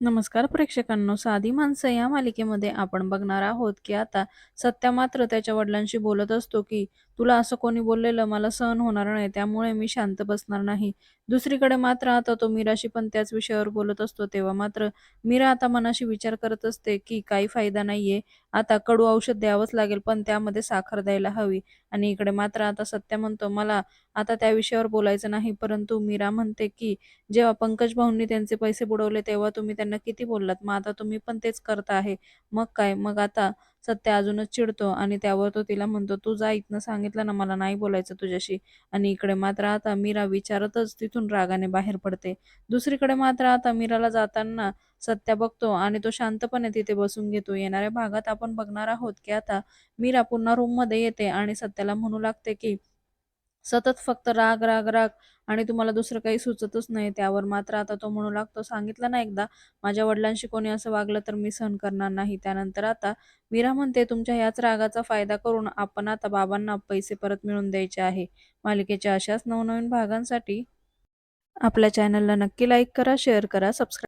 नमस्कार प्रेक्षकांनो, साधी माणसं या मालिकेमध्ये आपण बघणार आहोत, की आता सत्या मात्र त्याच्या वडिलांशी बोलत असतो, की "तुला असं कोणी बोललेलं मला सहन होणार नाही, त्यामुळे मी शांत बसणार नाही." दुसरीकडे मात्र आता तो मीराशी पण त्याच विषयावर बोलत असतो. तेव्हा मात्र मीरा आता मनाशी विचार करत असते, की काही फायदा नाहीये. आता कडू औषध द्यावंच लागेल, पण त्यामध्ये साखर द्यायला हवी. आणि इकडे मात्र आता सत्या म्हणतो, "मला आता त्या विषयावर बोलायचं नाही." परंतु मीरा म्हणते, की जेव्हा पंकज भाऊंनी त्यांचे पैसे बुडवले तेव्हा तुम्ही त्यांना किती बोललात, मग आता तुम्ही पण तेच करता आहे. मग काय? मग आता सत्या अजूनच चिडतो आणि त्यावर तो तिला म्हणतो, "तू जा इथनं, सांगितलं ना मला नाही बोलायचं तुझ्याशी." आणि इकडे मात्र आता मीरा विचारतच तिथून रागाने बाहेर पडते. दुसरीकडे मात्र आता मीराला जाताना सत्या बघतो आणि तो शांतपणे तिथे बसून घेतो. येणाऱ्या भागात आपण बघणार आहोत, की आता मीरा पुन्हा रूममध्ये येते आणि सत्याला म्हणू लागते, की सतत फक्त राग, राग, राग आणि तुम्हाला दुसरं काही सुचतच नाही. त्यावर मात्र आता तो म्हणू लागतो, "सांगितलं ना एकदा, माझ्या वडिलांशी कोणी असं वागलं तर मी सहन करणार नाही." त्यानंतर आता मीरा म्हणते, "तुमच्या ह्याच रागाचा फायदा करून आपण आता बाबांना पैसे परत मिळवून द्यायचे आहे." मालिकेच्या अशाच नवनवीन भागांसाठी आपल्या चॅनलला नक्की लाईक करा, शेअर करा, सबस्क्राईब